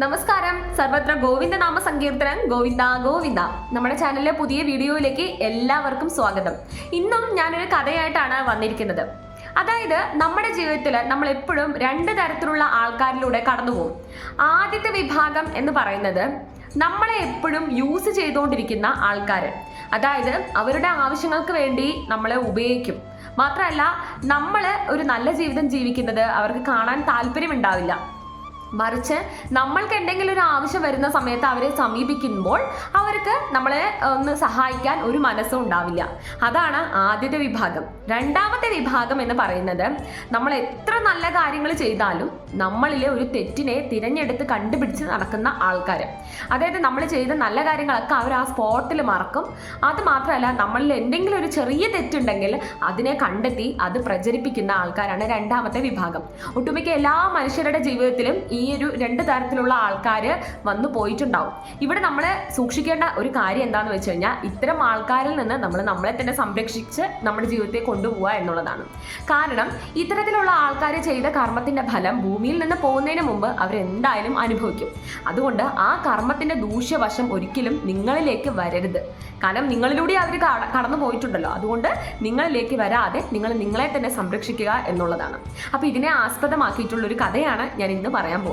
നമസ്കാരം. സർവത്ര ഗോവിന്ദ നാമ സങ്കീർത്തനം ഗോവിന്ദ ഗോവിന്ദ. നമ്മുടെ ചാനലിലെ പുതിയ വീഡിയോയിലേക്ക് എല്ലാവർക്കും സ്വാഗതം. ഇന്നും ഞാനൊരു കഥയായിട്ടാണ് വന്നിരിക്കുന്നത്. അതായത് നമ്മുടെ ജീവിതത്തിൽ നമ്മൾ എപ്പോഴും രണ്ട് തരത്തിലുള്ള ആൾക്കാരിലൂടെ കടന്നുപോകും ആദ്യത്തെ വിഭാഗം എന്ന് പറയുന്നത് നമ്മളെ എപ്പോഴും യൂസ് ചെയ്തുകൊണ്ടിരിക്കുന്ന ആൾക്കാർ അതായത് അവരുടെ ആവശ്യങ്ങൾക്ക് വേണ്ടി നമ്മളെ ഉപയോഗിക്കും. മാത്രമല്ല നമ്മൾ ഒരു നല്ല ജീവിതം ജീവിക്കുന്നത് അവർക്ക് കാണാൻ താല്പര്യമുണ്ടാവില്ല. മറിച്ച് നമ്മൾക്ക് എന്തെങ്കിലും ഒരു ആവശ്യം വരുന്ന സമയത്ത് അവരെ സമീപിക്കുമ്പോൾ അവർക്ക് നമ്മളെ ഒന്ന് സഹായിക്കാൻ ഒരു മനസ്സും ഉണ്ടാവില്ല. അതാണ് ആദ്യത്തെ വിഭാഗം. രണ്ടാമത്തെ വിഭാഗം എന്ന് പറയുന്നത് നമ്മൾ എത്ര നല്ല കാര്യങ്ങൾ ചെയ്താലും നമ്മളിലെ ഒരു തെറ്റിനെ തിരഞ്ഞെടുത്ത് കണ്ടുപിടിച്ച് നടക്കുന്ന ആൾക്കാർ അതായത് നമ്മൾ ചെയ്ത നല്ല കാര്യങ്ങളൊക്കെ അവർ ആ സ്പോട്ടിൽ മറക്കും. അത് മാത്രമല്ല നമ്മളിൽ എന്തെങ്കിലും ഒരു ചെറിയ തെറ്റുണ്ടെങ്കിൽ അതിനെ കണ്ടെത്തി അത് പ്രചരിപ്പിക്കുന്ന ആൾക്കാരാണ് രണ്ടാമത്തെ വിഭാഗം. ഒട്ടുമിക്ക എല്ലാ മനുഷ്യരുടെ ജീവിതത്തിലും ഈ ഒരു രണ്ട് തരത്തിലുള്ള ആൾക്കാർ വന്നു പോയിട്ടുണ്ടാവും. ഇവിടെ നമ്മൾ സൂക്ഷിക്കേണ്ട ഒരു കാര്യം എന്താണെന്ന് വെച്ച് കഴിഞ്ഞാൽ ഇത്തരം ആൾക്കാരിൽ നിന്ന് നമ്മൾ നമ്മളെ തന്നെ സംരക്ഷിച്ച് നമ്മുടെ ജീവിതത്തെ കൊണ്ടുപോവുക എന്നുള്ളതാണ്. കാരണം ഇത്തരത്തിലുള്ള ആൾക്കാർ ചെയ്ത കർമ്മത്തിന്റെ ഫലം ഭൂമിയിൽ നിന്ന് പോകുന്നതിന് മുമ്പ് അവരെന്തായാലും അനുഭവിക്കും. അതുകൊണ്ട് ആ കർമ്മത്തിന്റെ ദൂഷ്യവശം ഒരിക്കലും നിങ്ങളിലേക്ക് വരരുത്. കാരണം നിങ്ങളിലൂടെ അവർ കടന്നു പോയിട്ടുണ്ടല്ലോ. അതുകൊണ്ട് നിങ്ങളിലേക്ക് വരാതെ നിങ്ങൾ നിങ്ങളെ തന്നെ സംരക്ഷിക്കുക എന്നുള്ളതാണ്. അപ്പോൾ ഇതിനെ ആസ്പദമാക്കിയിട്ടുള്ള ഒരു കഥയാണ് ഞാൻ ഇന്ന് പറയാൻ പോകുന്നത്.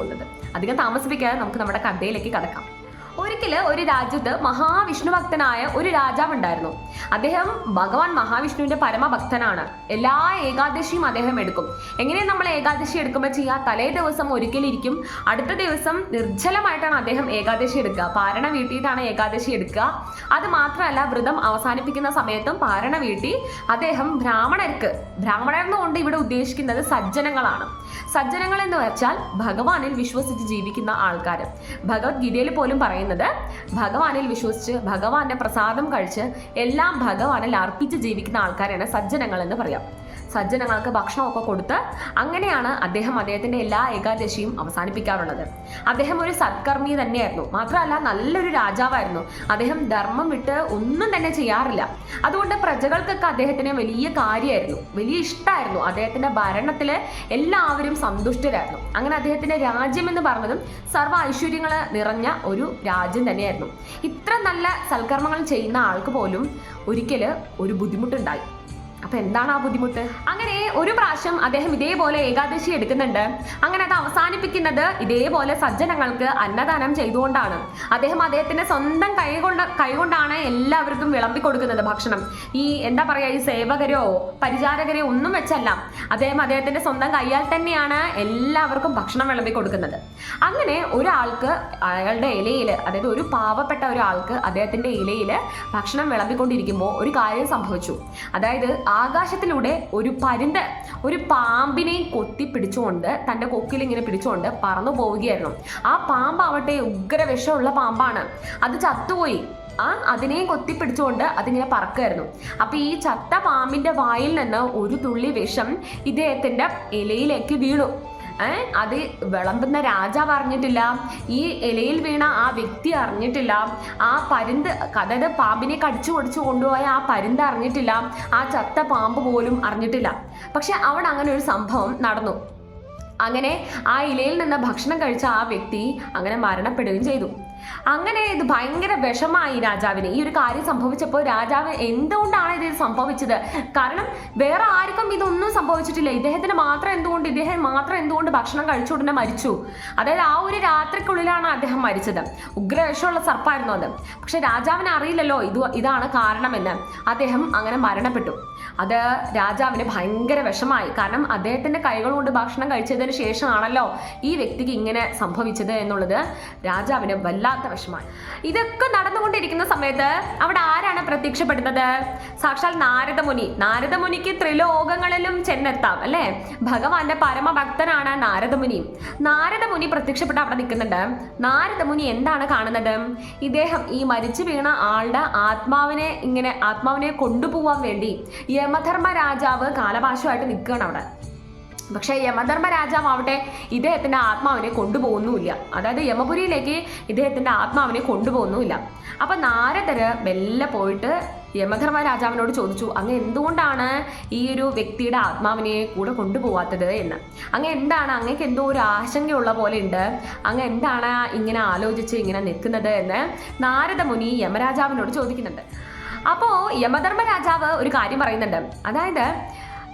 അധികം താമസിപ്പിക്കാതെ നമുക്ക് നമ്മുടെ കഥയിലേക്ക് കടക്കാം. ഒരിക്കൽ ഒരു രാജ്യത്ത് മഹാവിഷ്ണു ഭക്തനായ ഒരു രാജാവ് ഉണ്ടായിരുന്നു. അദ്ദേഹം ഭഗവാൻ മഹാവിഷ്ണുവിന്റെ പരമഭക്തനാണ്. എല്ലാ ഏകാദശിയും അദ്ദേഹം എടുക്കും. എങ്ങനെ നമ്മൾ ഏകാദശി എടുക്കുമ്പോൾ ചെയ്യുക തലേ ദിവസം ഒരിക്കലിരിക്കും അടുത്ത ദിവസം നിർജലമായിട്ടാണ് അദ്ദേഹം ഏകാദശി എടുക്കുക. പാരണ വീട്ടിയിട്ടാണ് ഏകാദശി എടുക്കുക. അത് മാത്രമല്ല വ്രതം അവസാനിപ്പിക്കുന്ന സമയത്തും പാരണ വീട്ടി അദ്ദേഹം ബ്രാഹ്മണർക്ക് ബ്രാഹ്മണർ എന്നുകൊണ്ട് ഇവിടെ ഉദ്ദേശിക്കുന്നത് സജ്ജനങ്ങളാണ്. സജ്ജനങ്ങൾ എന്ന് വെച്ചാൽ ഭഗവാനിൽ വിശ്വസിച്ച് ജീവിക്കുന്ന ആൾക്കാർ ഭഗവത്ഗീതയിൽ പോലും പറയുന്നത് ഭഗവാനിൽ വിശ്വസിച്ച് ഭഗവാന്റെ പ്രസാദം കഴിച്ച് എല്ലാം ഭഗവാനിൽ അർപ്പിച്ച് ജീവിക്കുന്ന ആൾക്കാരാണ് സജ്ജനങ്ങൾ എന്ന് പറയാം. സജ്ജനങ്ങൾക്ക് ഭക്ഷണമൊക്കെ കൊടുത്ത് അങ്ങനെയാണ് അദ്ദേഹം അദ്ദേഹത്തിന്റെ എല്ലാ ഏകാദശിയും അവസാനിപ്പിക്കാറുള്ളത്. അദ്ദേഹം ഒരു സത്കർമ്മി തന്നെയായിരുന്നു. മാത്രമല്ല നല്ലൊരു രാജാവായിരുന്നു. അദ്ദേഹം ധർമ്മം വിട്ട് ഒന്നും തന്നെ ചെയ്യാറില്ല. അതുകൊണ്ട് പ്രജകൾക്കൊക്കെ അദ്ദേഹത്തിന് വലിയ കാര്യമായിരുന്നു. വലിയ ഇഷ്ടമായിരുന്നു. അദ്ദേഹത്തിന്റെ ഭരണത്തിൽ എല്ലാവരും സന്തുഷ്ടരായിരുന്നു. അങ്ങനെ അദ്ദേഹത്തിന്റെ രാജ്യം എന്ന് പറഞ്ഞതും സർവ ഐശ്വര്യങ്ങൾ നിറഞ്ഞ ഒരു രാജ്യം തന്നെയായിരുന്നു. ഇത്ര നല്ല സൽക്കർമ്മങ്ങൾ ചെയ്യുന്ന ആൾക്ക് പോലും ഒരിക്കൽ ഒരു ബുദ്ധിമുട്ടുണ്ടായി. അപ്പൊ എന്താണ് ആ ബുദ്ധിമുട്ട്? അങ്ങനെ ഒരു പ്രാവശ്യം അദ്ദേഹം ഇതേപോലെ ഏകാദശി എടുക്കുന്നുണ്ട്. അങ്ങനെ അത് അവസാനിപ്പിക്കുന്നത് ഇതേപോലെ സജ്ജനങ്ങൾക്ക് അന്നദാനം ചെയ്തുകൊണ്ടാണ്. അദ്ദേഹം അദ്ദേഹത്തിന്റെ സ്വന്തം കൈകൊണ്ട് കൈകൊണ്ടാണ് എല്ലാവർക്കും വിളമ്പി കൊടുക്കുന്നത് ഭക്ഷണം. ഈ എന്താ പറയാ ഈ സേവകരോ പരിചാരകരോ ഒന്നും വെച്ചല്ല. അദ്ദേഹം അദ്ദേഹത്തിന്റെ സ്വന്തം കൈയാൽ തന്നെയാണ് എല്ലാവർക്കും ഭക്ഷണം വിളമ്പി കൊടുക്കുന്നത്. അങ്ങനെ ഒരാൾക്ക് അയാളുടെ ഇലയിൽ അതായത് ഒരു പാവപ്പെട്ട ഒരാൾക്ക് അദ്ദേഹത്തിന്റെ ഇലയിൽ ഭക്ഷണം വിളമ്പിക്കൊണ്ടിരിക്കുമ്പോൾ ഒരു കാര്യം സംഭവിച്ചു. അതായത് ആകാശത്തിലൂടെ ഒരു പരുന്ത് ഒരു പാമ്പിനെയും കൊത്തി പിടിച്ചുകൊണ്ട് തന്റെ കൊക്കിൽ ഇങ്ങനെ പിടിച്ചുകൊണ്ട് പറന്നു പോവുകയായിരുന്നു. ആ പാമ്പാവട്ടെ ഉഗ്ര വിഷമുള്ള പാമ്പാണ്. അത് ചത്തുപോയി. ആ അതിനെയും കൊത്തിപ്പിടിച്ചുകൊണ്ട് അതിങ്ങനെ പറക്കുമായിരുന്നു അപ്പൊ ഈ ചത്ത പാമ്പിന്റെ വായിൽ നിന്ന് ഒരു തുള്ളി വിഷം ഇദ്ദേഹത്തിന്റെ ഇലയിലേക്ക് വീണു. അത് വിളമ്പുന്ന രാജാവ് അറിഞ്ഞിട്ടില്ല. ഈ ഇലയിൽ വീണ ആ വ്യക്തി അറിഞ്ഞിട്ടില്ല. ആ പരുന്ത് അതായത് പാമ്പിനെ കടിച്ചു പൊടിച്ചു കൊണ്ടുപോയ ആ പരുന്ത് അറിഞ്ഞിട്ടില്ല. ആ ചത്ത പാമ്പ് പോലും അറിഞ്ഞിട്ടില്ല. പക്ഷെ അവിടെ അങ്ങനെ ഒരു സംഭവം നടന്നു. അങ്ങനെ ആ ഇലയിൽ നിന്ന് ഭക്ഷണം കഴിച്ച ആ വ്യക്തി അങ്ങനെ മരണപ്പെടുകയും ചെയ്തു. അങ്ങനെ ഇത് ഭയങ്കര വിഷമായി രാജാവിന്. ഈ ഒരു കാര്യം സംഭവിച്ചപ്പോൾ രാജാവ് എന്തുകൊണ്ടാണ് ഇത് സംഭവിച്ചത്? കാരണം വേറെ ആർക്കും ഇതൊന്നും സംഭവിച്ചിട്ടില്ല. ഇദ്ദേഹത്തിന് മാത്രം എന്തുകൊണ്ട് ഇദ്ദേഹം മാത്രം എന്തുകൊണ്ട് ഭക്ഷണം കഴിച്ചു ഉടനെ മരിച്ചു? അതായത് ആ ഒരു രാത്രിക്കുള്ളിലാണ് അദ്ദേഹം മരിച്ചത്. ഉഗ്രവിഷമുള്ള സർപ്പായിരുന്നു അത്. പക്ഷെ രാജാവിന് അറിയില്ലല്ലോ ഇത് ഇതാണ് കാരണമെന്ന്. അദ്ദേഹം അങ്ങനെ മരണപ്പെട്ടു. അത് രാജാവിന് ഭയങ്കര വിഷമായി. കാരണം അദ്ദേഹത്തിന്റെ കൈകൾ കൊണ്ട് ഭക്ഷണം കഴിച്ചതിന് ശേഷമാണല്ലോ ഈ വ്യക്തിക്ക് ഇങ്ങനെ സംഭവിച്ചത് എന്നുള്ളത് രാജാവിന് വല്ലാത്ത വിഷമായി. ഇതൊക്കെ നടന്നുകൊണ്ടിരിക്കുന്ന സമയത്ത് അവിടെ ആരാണ് പ്രത്യക്ഷപ്പെടുന്നത്? സാക്ഷാൽ നാരദമുനി. നാരദമുനിക്ക് ത്രിലോകങ്ങളിലും ചെന്നെത്താം അല്ലേ? ഭഗവാന്റെ പരമഭക്തനാണ് നാരദമുനി. നാരദമുനി പ്രത്യക്ഷപ്പെട്ട് അവിടെ നിൽക്കുന്നുണ്ട്. നാരദമുനി എന്താണ് കാണുന്നത്? ഇദ്ദേഹം ഈ മരിച്ചു വീണ ആളുടെ ആത്മാവിനെ ഇങ്ങനെ ആത്മാവിനെ കൊണ്ടുപോവാൻ വേണ്ടി യമധർമ്മ രാജാവ് കാലപാശമായിട്ട് നിൽക്കുകയാണ് അവിടെ. പക്ഷേ യമധർമ്മ രാജാവ് ആവട്ടെ ഇദ്ദേഹത്തിന്റെ ആത്മാവിനെ കൊണ്ടുപോകുന്നുമില്ല. അതായത് യമപുരിയിലേക്ക് ഇദ്ദേഹത്തിന്റെ ആത്മാവിനെ കൊണ്ടുപോകുന്നുമില്ല. അപ്പൊ നാരദര് മെല്ലെ പോയിട്ട് യമധർമ്മ രാജാവിനോട് ചോദിച്ചു അങ്ങ് എന്തുകൊണ്ടാണ് ഈ ഒരു വ്യക്തിയുടെ ആത്മാവിനെ കൂടെ കൊണ്ടുപോവാത്തത് എന്ന്? അങ്ങ് എന്താണ് അങ്ങക്ക് എന്തോ ഒരു ആശങ്കയുള്ള പോലെ ഉണ്ട്? അങ്ങ് എന്താണ് ഇങ്ങനെ ആലോചിച്ച് ഇങ്ങനെ നിൽക്കുന്നത് എന്ന്? നാരദമുനി യമരാജാവിനോട് ചോദിക്കുന്നുണ്ട്. അപ്പോൾ യമധർമ്മ രാജാവ് ഒരു കാര്യം പറയുന്നുണ്ട്. അതായത്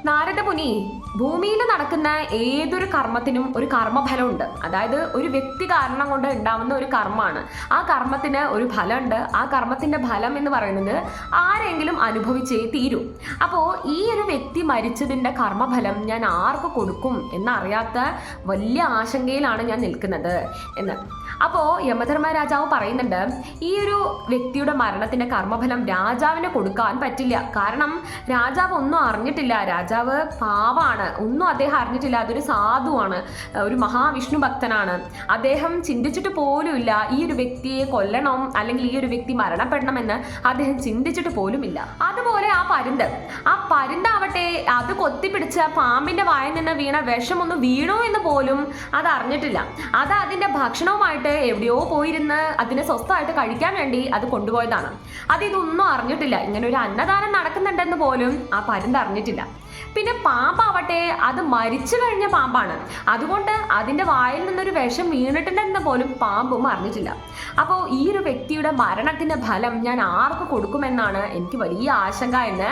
നാരദമുനി ഭൂമിയിൽ നടക്കുന്ന ഏതൊരു കർമ്മത്തിനും ഒരു കർമ്മഫലമുണ്ട്. അതായത് ഒരു വ്യക്തി കാരണം കൊണ്ട് ഉണ്ടാവുന്ന ഒരു കർമ്മമാണ്. ആ കർമ്മത്തിന് ഒരു ഫലമുണ്ട്. ആ കർമ്മത്തിന്റെ ഫലം എന്ന് പറയുന്നത് ആരെങ്കിലും അനുഭവിച്ചേ തീരൂ. അപ്പോൾ ഈ ഒരു വ്യക്തി മരിച്ചതിന്റെ കർമ്മഫലം ഞാൻ ആർക്ക് കൊടുക്കും എന്നറിയാത്ത വലിയ ആശങ്കയിലാണ് ഞാൻ നിൽക്കുന്നത് എന്ന്. അപ്പോൾ യമധർമ്മ രാജാവ് പറയുന്നുണ്ട് ഈ ഒരു വ്യക്തിയുടെ മരണത്തിന്റെ കർമ്മഫലം രാജാവിന് കൊടുക്കാൻ പറ്റില്ല. കാരണം രാജാവ് ഒന്നും അറിഞ്ഞിട്ടില്ല. രാജാവ് പാവാണ്. ഒന്നും അദ്ദേഹം അറിഞ്ഞിട്ടില്ല. അതൊരു സാധുവാണ്. ഒരു മഹാവിഷ്ണു ഭക്തനാണ്. അദ്ദേഹം ചിന്തിച്ചിട്ട് പോലുമില്ല ഈ ഒരു വ്യക്തിയെ കൊല്ലണം അല്ലെങ്കിൽ ഈ ഒരു വ്യക്തി മരണപ്പെടണമെന്ന് അദ്ദേഹം ചിന്തിച്ചിട്ട് പോലുമില്ല. അതുപോലെ ആ പരുന്ത്. ആ പരുന്താവട്ടെ അത് കൊത്തിപ്പിടിച്ച പാമ്പിന്റെ വായിൽ നിന്ന് വീണ വിഷമൊന്നും വീണോ എന്ന് പോലും അത് അറിഞ്ഞിട്ടില്ല. അത് അതിന്റെ ഭക്ഷണവുമായിട്ട് എവിടെയോ പോയിരുന്ന് അതിനെ സ്വസ്ഥമായിട്ട് കഴിക്കാൻ വേണ്ടി അത് കൊണ്ടുപോയതാണ്. അത് ഇതൊന്നും അറിഞ്ഞിട്ടില്ല. ഇങ്ങനെ ഒരു അന്നദാനം നടക്കുന്നുണ്ടെന്ന് പോലും ആ പരുന്ത് അറിഞ്ഞിട്ടില്ല. പിന്നെ പാമ്പാവട്ടെ അത് മരിച്ചു കഴിഞ്ഞ പാമ്പാണ്. അതുകൊണ്ട് അതിന്റെ വായിൽ നിന്നൊരു വിഷം വീണിട്ടുണ്ടെന്ന് പോലും പാമ്പും അറിഞ്ഞിട്ടില്ല. അപ്പോൾ ഈ ഒരു വ്യക്തിയുടെ മരണത്തിന്റെ ഫലം ഞാൻ ആർക്ക് കൊടുക്കുമെന്നാണ് എനിക്ക് വലിയ ആശങ്ക എന്ന്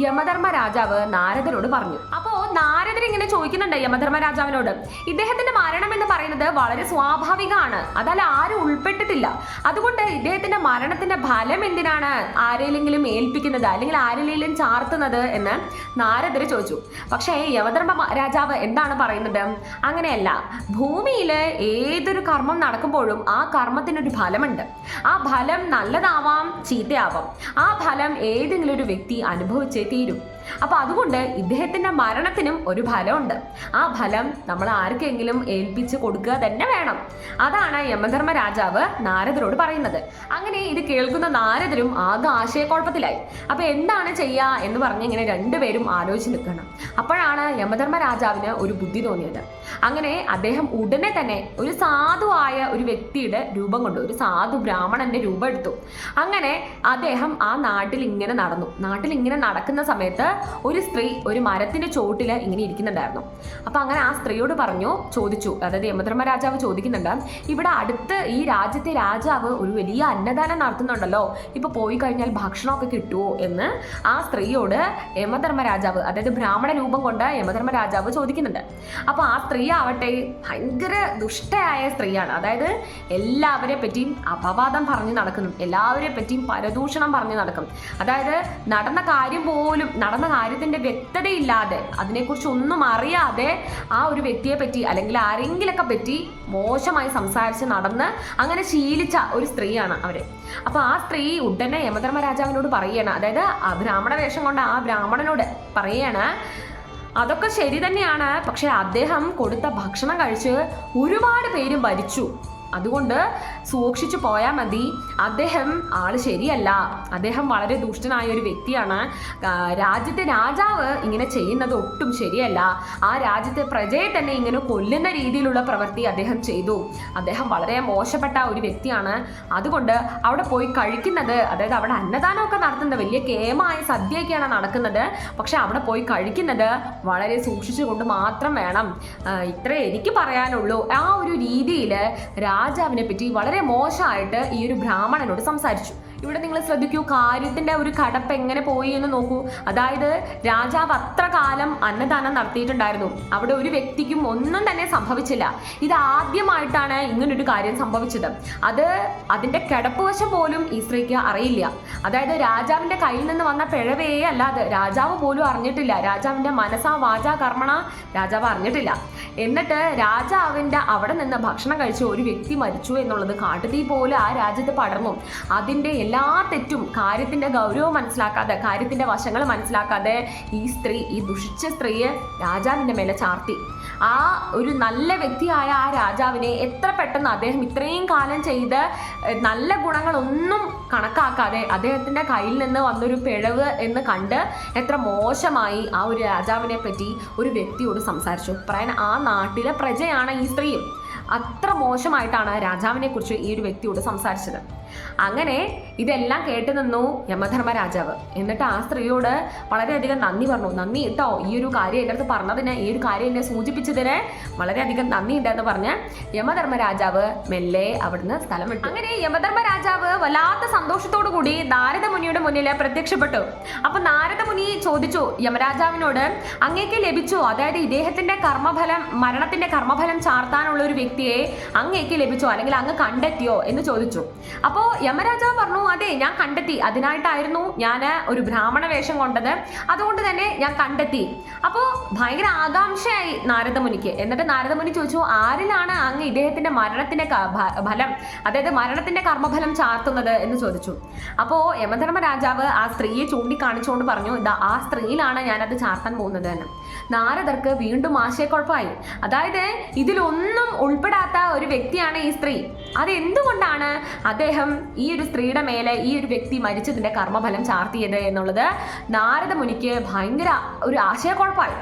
യമധർമ്മ രാജാവ് നാരദരോട് പറഞ്ഞു. അപ്പോൾ നാരദർ ഇങ്ങനെ ചോദിക്കുന്നുണ്ട് യമധർമ്മ രാജാവിനോട് ഇദ്ദേഹത്തിന്റെ മരണം എന്ന് പറയുന്നത് വളരെ സ്വാഭാവികമാണ്. അതല്ല ആരും ഉൾപ്പെട്ടിട്ടില്ല. അതുകൊണ്ട് ഇദ്ദേഹത്തിന്റെ മരണത്തിന്റെ ഫലം എന്തിനാണ് ആരെങ്കിലും ഏൽപ്പിക്കുന്നത്? അല്ലെങ്കിൽ ആരെങ്കിലും ചാർത്തുന്നത്? എന്ന് നാരദർ ചോദിച്ചു. പക്ഷേ യമധർമ്മ രാജാവ് എന്താണ് പറയുന്നത്? അങ്ങനെയല്ല. ഭൂമിയിൽ ഏതൊരു കർമ്മം നടക്കുമ്പോഴും ആ കർമ്മത്തിനൊരു ഫലമുണ്ട്. ആ ഫലം നല്ലതാവാം ചീത്തയാവാം. ആ ഫലം ഏതെങ്കിലും ഒരു വ്യക്തി അനുഭവിച്ചേ തീരും. അപ്പൊ അതുകൊണ്ട് ഇദ്ദേഹത്തിന്റെ മരണത്തിനും ഒരു ഫലമുണ്ട്. ആ ഫലം നമ്മൾ ആർക്കെങ്കിലും ഏൽപ്പിച്ച് കൊടുക്കുക തന്നെ വേണം. അതാണ് യമധർമ്മ രാജാവ് നാരദരോട് പറയുന്നത്. അങ്ങനെ ഇത് കേൾക്കുന്ന നാരദരും ആകെ ആശയക്കുഴപ്പത്തിലായി. അപ്പൊ എന്താണ് ചെയ്യുക എന്ന് പറഞ്ഞ് ഇങ്ങനെ രണ്ടുപേരും ആലോചിച്ച് നിൽക്കണം. അപ്പോഴാണ് യമധർമ്മ രാജാവിന് ഒരു ബുദ്ധി തോന്നിയത്. അങ്ങനെ അദ്ദേഹം ഉടനെ തന്നെ ഒരു സാധുവായ ഒരു വ്യക്തിയുടെ രൂപം കൊണ്ട് ഒരു സാധു ബ്രാഹ്മണന്റെ രൂപം എടുത്തു. അങ്ങനെ അദ്ദേഹം ആ നാട്ടിൽ ഇങ്ങനെ നടന്നു. നാട്ടിൽ ഇങ്ങനെ നടക്കുന്ന സമയത്ത് ഒരു സ്ത്രീ ഒരു മരത്തിന്റെ ചോട്ടിൽ ഇങ്ങനെ ഇരിക്കുന്നുണ്ടായിരുന്നു. അപ്പൊ അങ്ങനെ ആ സ്ത്രീയോട് പറഞ്ഞു ചോദിച്ചു. അതായത് യമധർമ്മ രാജാവ് ചോദിക്കുന്നുണ്ട് ഇവിടെ അടുത്ത് ഈ രാജ്യത്തെ രാജാവ് ഒരു വലിയ അന്നദാനം നടത്തുന്നുണ്ടല്ലോ. ഇപ്പൊ പോയി കഴിഞ്ഞാൽ ഭക്ഷണമൊക്കെ കിട്ടുമോ എന്ന് ആ സ്ത്രീയോട് യമധർമ്മ രാജാവ് അതായത് ബ്രാഹ്മണ രൂപം കൊണ്ട് യമധർമ്മ രാജാവ് ചോദിക്കുന്നുണ്ട്. അപ്പൊ ആ സ്ത്രീ ആവട്ടെ ഭയങ്കര ദുഷ്ടയായ സ്ത്രീയാണ്. അതായത് എല്ലാവരെ പറ്റിയും അപവാദം പറഞ്ഞു നടക്കുന്നു. എല്ലാവരെ പറ്റിയും പരദൂഷണം പറഞ്ഞു നടക്കും അതായത് നടന്ന കാര്യം പോലും നടന്ന കാര്യത്തിന്റെ വ്യക്തതയില്ലാതെ അതിനെക്കുറിച്ച് ഒന്നും അറിയാതെ ആ ഒരു വ്യക്തിയെ പറ്റി അല്ലെങ്കിൽ ആരെങ്കിലൊക്കെ പറ്റി മോശമായി സംസാരിച്ച് നടന്ന് അങ്ങനെ ശീലിച്ച ഒരു സ്ത്രീയാണ് അവർ. അപ്പൊ ആ സ്ത്രീ ഉടനെ യമധർമ്മ രാജാവിനോട് പറയാണ് അതായത് ആ ബ്രാഹ്മണ വേഷം കൊണ്ട് ആ ബ്രാഹ്മണനോട് പറയാണ് അതൊക്കെ ശരി തന്നെയാണ് പക്ഷെ അദ്ദേഹം കൊടുത്ത ഭക്ഷണം കഴിച്ച് ഒരുപാട് പേര് ഭരിച്ചു അതുകൊണ്ട് സൂക്ഷിച്ചു പോയാൽ മതി. അദ്ദേഹം ആൾ ശരിയല്ല. അദ്ദേഹം വളരെ ദുഷ്ടനായ ഒരു വ്യക്തിയാണ്. രാജ്യത്തെ രാജാവ് ഇങ്ങനെ ചെയ്യുന്നത് ഒട്ടും ശരിയല്ല. ആ രാജ്യത്തെ പ്രജയെ തന്നെ ഇങ്ങനെ കൊല്ലുന്ന രീതിയിലുള്ള പ്രവൃത്തി അദ്ദേഹം ചെയ്തു. അദ്ദേഹം വളരെ മോശപ്പെട്ട ഒരു വ്യക്തിയാണ്. അതുകൊണ്ട് അവിടെ പോയി കഴിക്കുന്നത് അതായത് അവിടെ അന്നദാനമൊക്കെ നടത്തുന്നത് വലിയ കേമായ സദ്യയൊക്കെയാണ് നടക്കുന്നത്. പക്ഷെ അവിടെ പോയി കഴിക്കുന്നത് വളരെ സൂക്ഷിച്ചുകൊണ്ട് മാത്രം വേണം. ഇത്രേ എനിക്ക് പറയാനുള്ളൂ. ആ ഒരു രീതിയിൽ രാജാവിനെ പറ്റി വളരെ മോശമായിട്ട് ഈ ഒരു ബ്രാഹ്മണനോട് സംസാരിച്ചു. ഇവിടെ നിങ്ങൾ ശ്രദ്ധിക്കൂ കാര്യത്തിന്റെ ഒരു കടപ്പ് എങ്ങനെ പോയി എന്ന് നോക്കൂ. അതായത് രാജാവ് അത്ര കാലം അന്നദാനം നടത്തിയിട്ടുണ്ടായിരുന്നു. അവിടെ ഒരു വ്യക്തിക്കും ഒന്നും തന്നെ സംഭവിച്ചില്ല. ഇത് ആദ്യമായിട്ടാണ് ഇങ്ങനൊരു കാര്യം സംഭവിച്ചത്. അത് അതിന്റെ കിടപ്പുവശം പോലും ഈ സ്ത്രീക്ക് അറിയില്ല. അതായത് രാജാവിന്റെ കയ്യിൽ നിന്ന് വന്ന പിഴവേ അല്ലാതെ രാജാവ് പോലും അറിഞ്ഞിട്ടില്ല. രാജാവിന്റെ മനസ്സാ വാചാ കർമ്മണ രാജാവ് അറിഞ്ഞിട്ടില്ല. എന്നിട്ട് രാജാവിന്റെ അവിടെ നിന്ന് ഭക്ഷണം കഴിച്ച ഒരു വ്യക്തി മരിച്ചു എന്നുള്ളത് കാട്ടുതീ പോലെ ആ രാജ്യത്ത് പടർന്നു. അതിന്റെ എല്ലാ തെറ്റും കാര്യത്തിന്റെ ഗൗരവം മനസ്സിലാക്കാതെ കാര്യത്തിന്റെ വശങ്ങൾ മനസ്സിലാക്കാതെ ഈ സ്ത്രീ ഈ ദുഷിച്ച സ്ത്രീയെ രാജാവിന്റെ മേലെ ചാർത്തി. ആ ഒരു നല്ല വ്യക്തിയായ ആ രാജാവിനെ എത്ര പെട്ടെന്ന് അദ്ദേഹം ഇത്രയും കാലം ചെയ്ത് നല്ല ഗുണങ്ങളൊന്നും കണക്കാക്കാതെ അദ്ദേഹത്തിന്റെ കയ്യിൽ നിന്ന് വന്നൊരു പിഴവ് എന്ന് കണ്ട് എത്ര മോശമായി ആ ഒരു രാജാവിനെ പറ്റി ഒരു വ്യക്തിയോട് സംസാരിച്ചു. പറയാൻ ആ നാട്ടിലെ പ്രജയാണ് ഈ സ്ത്രീയും. അത്ര മോശമായിട്ടാണ് രാജാവിനെ കുറിച്ച് ഈ ഒരു വ്യക്തിയോട് സംസാരിച്ചത്. അങ്ങനെ ഇതെല്ലാം കേട്ടു നിന്നു യമധർമ്മ രാജാവ് എന്നിട്ട് ആ സ്ത്രീയോട് വളരെയധികം നന്ദി പറഞ്ഞു. നന്ദി കേട്ടോ ഈ ഒരു കാര്യം എന്റെ അടുത്ത് പറഞ്ഞതിന് ഈ ഒരു കാര്യം എന്നെ സൂചിപ്പിച്ചതിന് വളരെയധികം നന്ദി ഉണ്ടെന്ന് പറഞ്ഞ് യമധർമ്മ രാജാവ് മെല്ലെ അവിടുന്ന് സ്ഥലം വിട്ടു. അങ്ങനെ യമധർമ്മ രാജാവ് വല്ലാത്ത സന്തോഷത്തോടു കൂടി നാരദ മുനിയുടെ മുന്നിൽ പ്രത്യക്ഷപ്പെട്ടു. അപ്പൊ നാരദ മുനി ചോദിച്ചു യമരാജാവിനോട് അങ്ങേക്ക് ലഭിച്ചു അതായത് ഇദ്ദേഹത്തിന്റെ കർമ്മഫലം മരണത്തിന്റെ കർമ്മഫലം ചാർത്താനുള്ള ഒരു വ്യക്തിയെ അങ്ങേക്ക് ലഭിച്ചോ അല്ലെങ്കിൽ അങ്ങ് കണ്ടെത്തിയോ? എന്ന് ചോദിച്ചു. അപ്പോ യമരാജാവ് പറഞ്ഞു അതെ ഞാൻ കണ്ടെത്തി. അതിനായിട്ടായിരുന്നു ഞാൻ ഒരു ബ്രാഹ്മണ വേഷം കൊണ്ടത്. അതുകൊണ്ട് തന്നെ ഞാൻ കണ്ടെത്തി. അപ്പോൾ ഭയങ്കര ആകാംക്ഷയായി നാരദമുനിക്ക്. എന്നിട്ട് നാരദമുനി ചോദിച്ചു ആരിലാണ് അങ്ങ് ഇദ്ദേഹത്തിന്റെ മരണത്തിന്റെ ഫലം അതായത് മരണത്തിന്റെ കർമ്മഫലം ചാർത്തുന്നത്? എന്ന് ചോദിച്ചു. അപ്പോൾ യമധർമ്മ രാജാവ് ആ സ്ത്രീയെ ചൂണ്ടിക്കാണിച്ചുകൊണ്ട് പറഞ്ഞു ഇതാ ആ സ്ത്രീയിലാണ് ഞാനത് ചാർത്താൻ പോകുന്നത് എന്ന്. നാരദർക്ക് വീണ്ടും ആശയക്കുഴപ്പമായി. അതായത് ഇതിലൊന്നും ഉൾപ്പെടാത്ത ഒരു വ്യക്തിയാണ് ഈ സ്ത്രീ. അതെന്തുകൊണ്ടാണ് അദ്ദേഹം ഈ ഒരു സ്ത്രീയുടെ മേലെ ഈ ഒരു വ്യക്തി മരിച്ചതിന്റെ കർമ്മഫലം ചാർത്തിയത് എന്നുള്ളത് നാരദ മുനിക്ക് ഭയങ്കര ഒരു ആശയക്കുഴപ്പമായി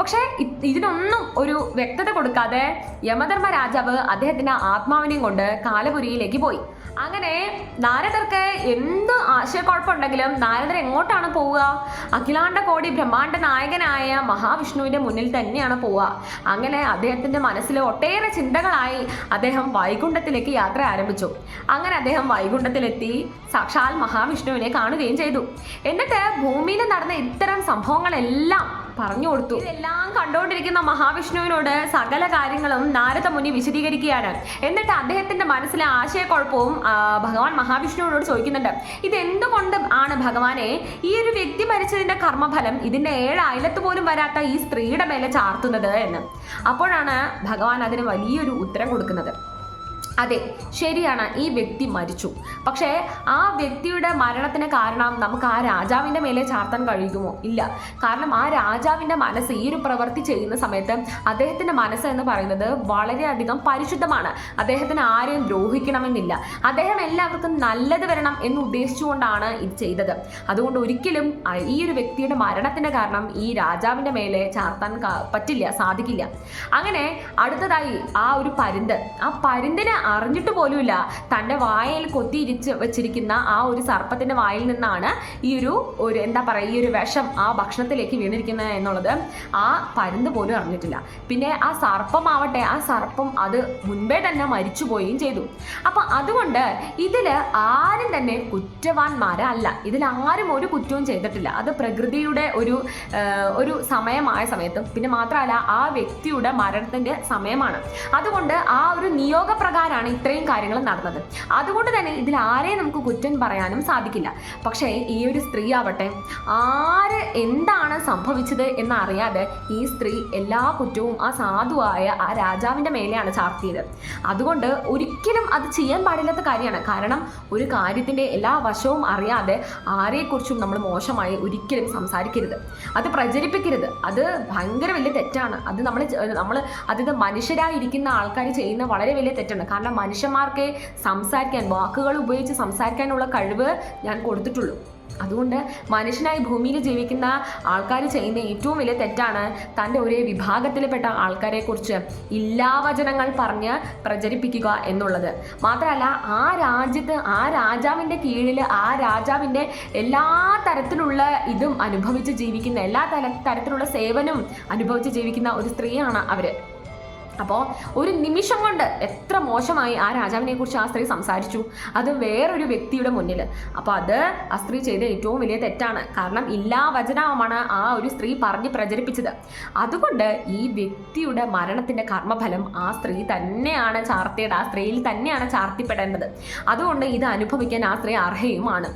പക്ഷേ ഇതിനൊന്നും ഒരു വ്യക്തത കൊടുക്കാതെ യമധർമ്മ രാജാവ് അദ്ദേഹത്തിന്റെ ആത്മാവിനെയും കൊണ്ട് കാലപുരിയിലേക്ക് പോയി. അങ്ങനെ നാരദർക്ക് എന്ത് ആശയക്കുഴപ്പമുണ്ടെങ്കിലും നാരദർ എങ്ങോട്ടാണ് പോവുക? അഖിലാണ്ട കോടി ബ്രഹ്മാണ്ട നായകനായ മഹാവിഷ്ണുവിന്റെ മുന്നിൽ തന്നെയാണ് പോവുക. അങ്ങനെ അദ്ദേഹത്തിന്റെ മനസ്സിൽ ഒട്ടേറെ ചിന്തകളായി അദ്ദേഹം വൈകുണ്ഠത്തിലേക്ക് യാത്ര ആരംഭിച്ചു. അങ്ങനെ അദ്ദേഹം വൈകുണ്ഠത്തിലെത്തി സാക്ഷാൽ മഹാവിഷ്ണുവിനെ കാണുകയും ചെയ്തു. എന്നിട്ട് ഭൂമിയിൽ നടന്ന ഇത്തരം സംഭവങ്ങളെല്ലാം പറഞ്ഞു കൊടുത്തു. ഇതെല്ലാം കണ്ടുകൊണ്ടിരിക്കുന്ന മഹാവിഷ്ണുവിനോട് സകല കാര്യങ്ങളും നാരദ മുനി വിശദീകരിക്കുകയാണ്. എന്നിട്ട് അദ്ദേഹത്തിന്റെ മനസ്സിലെ ആശയക്കുഴപ്പവും ഭഗവാൻ മഹാവിഷ്ണുവിനോട് ചോദിക്കുന്നുണ്ട്. ഇത് എന്തുകൊണ്ട് ആണ് ഭഗവാനെ ഈ ഒരു വ്യക്തി മരിച്ചതിന്റെ കർമ്മഫലം ഇതിന്റെ ഏഴ് അയലത്ത് പോലും വരാത്ത ഈ സ്ത്രീയുടെ മേലെ ചാർത്തുന്നത് എന്ന്? അപ്പോഴാണ് ഭഗവാൻ അതിന് വലിയൊരു ഉത്തരം കൊടുക്കുന്നത്. അതെ ശരിയാണ്. ഈ വ്യക്തി മരിച്ചു. പക്ഷേ ആ വ്യക്തിയുടെ മരണത്തിന് കാരണം നമുക്ക് ആ രാജാവിന്റെ മേലെ ചാർത്താൻ കഴിയുമോ? ഇല്ല. കാരണം ആ രാജാവിന്റെ മനസ്സ് ഈ ഒരു പ്രവൃത്തി ചെയ്യുന്ന സമയത്ത് അദ്ദേഹത്തിന്റെ മനസ്സ് എന്ന് പറയുന്നത് വളരെയധികം പരിശുദ്ധമാണ്. അദ്ദേഹത്തിന് ആരെയും ദ്രോഹിക്കണമെന്നില്ല. അദ്ദേഹം എല്ലാവർക്കും നല്ലത് വരണം എന്ന് ഉദ്ദേശിച്ചുകൊണ്ടാണ് ഇത് ചെയ്തത്. അതുകൊണ്ട് ഒരിക്കലും ഈ ഒരു വ്യക്തിയുടെ മരണത്തിന് കാരണം ഈ രാജാവിന്റെ മേലെ ചാർത്താൻ പറ്റില്ല സാധിക്കില്ല. അങ്ങനെ അടുത്തതായി ആ ഒരു പരുന്ത്. ആ പരുന്തിനെ അറിഞ്ഞിട്ട് പോലുമില്ല. തന്റെ വായയിൽ കൊത്തിയിരിച്ച് വെച്ചിരിക്കുന്ന ആ ഒരു സർപ്പത്തിന്റെ വായിൽ നിന്നാണ് ഈ ഒരു ഒരു എന്താ പറയുക ഈ ഒരു വിഷം ആ ഭക്ഷണത്തിലേക്ക് വീണിരിക്കുന്നത് എന്നുള്ളത് ആ പരുന്ത് പോലും അറിഞ്ഞിട്ടില്ല. പിന്നെ ആ സർപ്പമാവട്ടെ ആ സർപ്പം അത് മുൻപേ തന്നെ മരിച്ചു പോവുകയും ചെയ്തു. അപ്പം അതുകൊണ്ട് ഇതിൽ ആരും തന്നെ കുറ്റവാന്മാരല്ല ഇതിൽ ആരും ഒരു കുറ്റവും ചെയ്തിട്ടില്ല. അത് പ്രകൃതിയുടെ ഒരു ഒരു സമയമായ സമയത്തും പിന്നെ മാത്രമല്ല ആ വ്യക്തിയുടെ മരണത്തിന്റെ സമയമാണ്. അതുകൊണ്ട് ആ ഒരു നിയോഗപ്രകാരമാണ് ഇത്രയും കാര്യങ്ങൾ നടന്നത്. അതുകൊണ്ട് തന്നെ ഇതിൽ ആരെയും നമുക്ക് കുറ്റം പറയാനും സാധിക്കില്ല. പക്ഷേ ഈ ഒരു സ്ത്രീ ആവട്ടെ ആര് എന്താണ് സംഭവിച്ചത് എന്നറിയാതെ ഈ സ്ത്രീ എല്ലാ കുറ്റവും ആ സാധുവായ ആ രാജാവിന്റെ മേലെയാണ് ചാർത്തിയത്. അതുകൊണ്ട് ഒരിക്കലും അത് ചെയ്യാൻ പാടില്ലാത്ത കാര്യമാണ്. കാരണം ഒരു കാര്യത്തിന്റെ എല്ലാ വശവും അറിയാതെ ആരെക്കുറിച്ചും നമ്മൾ മോശമായി ഒരിക്കലും സംസാരിക്കരുത്. അത് പ്രചരിപ്പിക്കരുത്. അത് ഭയങ്കര വലിയ തെറ്റാണ്. അത് നമ്മൾ നമ്മൾ അതിന് മനുഷ്യരായിരിക്കുന്ന ആൾക്കാർ ചെയ്യുന്ന വളരെ വലിയ തെറ്റാണ്. മനുഷ്യന്മാർക്ക് സംസാരിക്കാൻ വാക്കുകൾ ഉപയോഗിച്ച് സംസാരിക്കാനുള്ള കഴിവ് ഞാൻ കൊടുത്തിട്ടുള്ളൂ. അതുകൊണ്ട് മനുഷ്യനായി ഭൂമിയിൽ ജീവിക്കുന്ന ആൾക്കാർ ചെയ്യുന്ന ഏറ്റവും വലിയ തെറ്റാണ് തന്റെ ഒരേ വിഭാഗത്തിൽപ്പെട്ട ആൾക്കാരെക്കുറിച്ച് ഇല്ലാവചനങ്ങൾ പറഞ്ഞ് പ്രചരിപ്പിക്കുക എന്നുള്ളത്. മാത്രമല്ല ആ രാജ്യത്ത് ആ രാജാവിന്റെ കീഴിൽ ആ രാജാവിന്റെ എല്ലാ തരത്തിലുള്ള ഇതും അനുഭവിച്ച് ജീവിക്കുന്ന എല്ലാ തര തരത്തിലുള്ള സേവനവും അനുഭവിച്ച് ജീവിക്കുന്ന ഒരു സ്ത്രീയാണ് അവർ അപ്പോൾ ഒരു നിമിഷം കൊണ്ട് എത്ര മോശമായി ആ രാജാവിനെ കുറിച്ച് ആ സ്ത്രീ സംസാരിച്ചു? അത് വേറൊരു വ്യക്തിയുടെ മുന്നിൽ അപ്പോൾ അത് ആ സ്ത്രീ ചെയ്ത ഏറ്റവും വലിയ തെറ്റാണ്. കാരണം ഇല്ലാ വചനമാണ് ആ ഒരു സ്ത്രീ പറഞ്ഞ് പ്രചരിപ്പിച്ചത്. അതുകൊണ്ട് ഈ വ്യക്തിയുടെ മരണത്തിന്റെ കർമ്മഫലം ആ സ്ത്രീ തന്നെയാണ് ചാർത്തിയത്. ആ സ്ത്രീയിൽ തന്നെയാണ് ചാർത്തിപ്പെടേണ്ടത്. അതുകൊണ്ട് ഇത് അനുഭവിക്കാൻ ആ സ്ത്രീ അർഹയുമാണ്.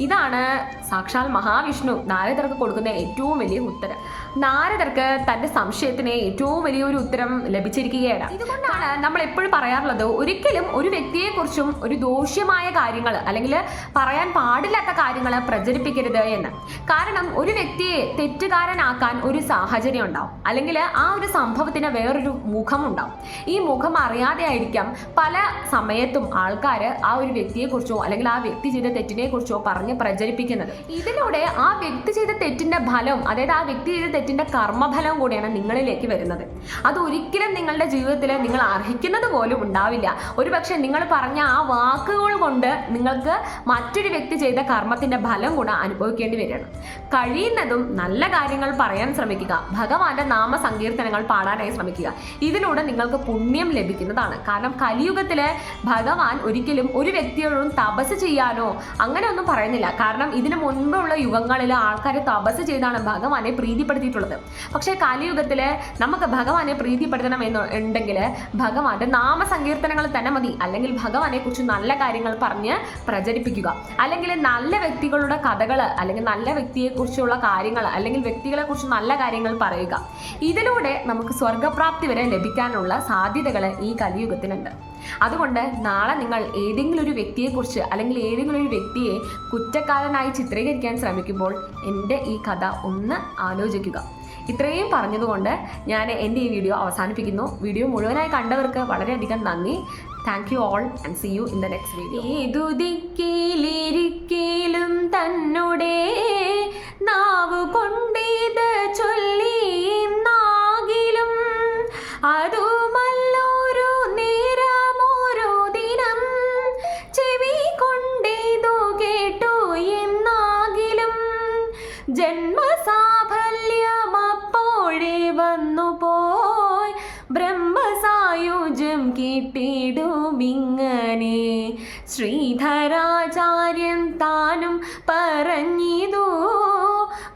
ഇതാണ് സാക്ഷാൽ മഹാവിഷ്ണു നാരദർക്ക് കൊടുക്കുന്ന ഏറ്റവും വലിയ ഉത്തരം. നാരദർക്ക് തന്റെ സംശയത്തിന് ഏറ്റവും വലിയൊരു ഉത്തരം ലഭിച്ചിരിക്കുകയാണ് ഇതുകൊണ്ടാണ് നമ്മൾ എപ്പോഴും പറയാറുള്ളത് ഒരിക്കലും ഒരു വ്യക്തിയെ കുറിച്ചും ഒരു ദോഷ്യമായ കാര്യങ്ങൾ അല്ലെങ്കിൽ പറയാൻ പാടില്ലാത്ത കാര്യങ്ങൾ പ്രചരിപ്പിക്കരുത് എന്ന്. കാരണം ഒരു വ്യക്തിയെ തെറ്റുകാരനാക്കാൻ ഒരു സാഹചര്യം ഉണ്ടാവും. അല്ലെങ്കിൽ ആ ഒരു സംഭവത്തിന് വേറൊരു മുഖം ഉണ്ടാവും. ഈ മുഖം അറിയാതെ ആയിരിക്കാം പല സമയത്തും ആൾക്കാർ ആ ഒരു വ്യക്തിയെ കുറിച്ചോ അല്ലെങ്കിൽ ആ വ്യക്തി ചെയ്ത തെറ്റിനെ കുറിച്ചോ പറഞ്ഞ് പ്രചരിപ്പിക്കുന്നത്. ഇതിലൂടെ ആ വ്യക്തി ചെയ്ത തെറ്റിന്റെ ഫലം അതായത് ആ വ്യക്തി ചെയ്ത തെറ്റിന്റെ കർമ്മഫലം കൂടിയാണ് നിങ്ങളിലേക്ക് വരുന്നത്. അത് ഒരിക്കലും നിങ്ങളുടെ നിങ്ങളുടെ ജീവിതത്തിൽ നിങ്ങൾ അർഹിക്കുന്നത് പോലും ഉണ്ടാവില്ല. ഒരുപക്ഷെ നിങ്ങൾ പറഞ്ഞ ആ വാക്കുകൾ കൊണ്ട് നിങ്ങൾക്ക് മറ്റൊരു വ്യക്തി ചെയ്ത കർമ്മത്തിന്റെ ഫലം കൂടെ അനുഭവിക്കേണ്ടി വരികയാണ്. കഴിയുന്നതും നല്ല കാര്യങ്ങൾ പറയാൻ ശ്രമിക്കുക. ഭഗവാന്റെ നാമ സങ്കീർത്തനങ്ങൾ പാടാനായി ശ്രമിക്കുക. ഇതിലൂടെ നിങ്ങൾക്ക് പുണ്യം ലഭിക്കുന്നതാണ്. കാരണം കലിയുഗത്തിലെ ഭഗവാൻ ഒരിക്കലും ഒരു വ്യക്തിയോടും തപസ് ചെയ്യാനോ അങ്ങനെ ഒന്നും പറയുന്നില്ല. കാരണം ഇതിനു മുൻപുള്ള യുഗങ്ങളിൽ ആൾക്കാർ തപസ് ചെയ്താണ് ഭഗവാനെ പ്രീതിപ്പെടുത്തിയിട്ടുള്ളത്. പക്ഷേ കലിയുഗത്തിൽ നമുക്ക് ഭഗവാനെ പ്രീതിപ്പെടുത്തണം എന്ന് ഉണ്ടെങ്കിൽ ഭഗവാന്റെ നാമസങ്കീർത്തനങ്ങൾ തന്നെ മതി. അല്ലെങ്കിൽ ഭഗവാനെ കുറിച്ച് നല്ല കാര്യങ്ങൾ പറഞ്ഞ് പ്രചരിപ്പിക്കുക. അല്ലെങ്കിൽ നല്ല വ്യക്തികളുടെ കഥകൾ അല്ലെങ്കിൽ നല്ല വ്യക്തിയെ കുറിച്ചുള്ള കാര്യങ്ങൾ അല്ലെങ്കിൽ വ്യക്തികളെ കുറിച്ച് നല്ല കാര്യങ്ങൾ പറയുക. ഇതിലൂടെ നമുക്ക് സ്വർഗപ്രാപ്തി വരെ ലഭിക്കാനുള്ള സാധ്യതകൾ ഈ കലിയുഗത്തിനുണ്ട്. അതുകൊണ്ട് നാളെ നിങ്ങൾ ഏതെങ്കിലും ഒരു വ്യക്തിയെക്കുറിച്ച് അല്ലെങ്കിൽ ഏതെങ്കിലും ഒരു വ്യക്തിയെ കുറ്റക്കാരനായി ചിത്രീകരിക്കാൻ ശ്രമിക്കുമ്പോൾ എന്റെ ഈ കഥ ഒന്ന് ആലോചിക്കുക. ഇത്രയും പറഞ്ഞതുകൊണ്ട് ഞാൻ എന്റെ ഈ വീഡിയോ അവസാനിപ്പിക്കുന്നു. വീഡിയോ മുഴുവനായി കണ്ടവർക്ക് വളരെയധികം നന്ദി. Thank you all and see you in the next video ഏതു ദിക്കിലിരിക്കലും തന്നുടെ നാവ് കൊണ്ടേത് ചൊല്ലി നാകിലും. ജന്മസാഫല്യമപ്പോഴേ വന്നു പോയി ബ്രഹ്മസായുജം കിട്ടിടുമിങ്ങനെ ശ്രീധരാചാര്യൻ താനും പറഞ്ഞിതു.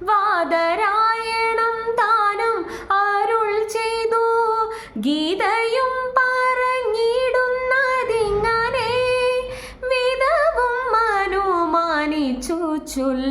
വാദരായണം താനും അരുൾ ചെയ്തു. ഗീതയും പറഞ്ഞിടുന്നതിങ്ങനെ വിധവും അനുമാനിച്ചു ചൊല്ലുന്നു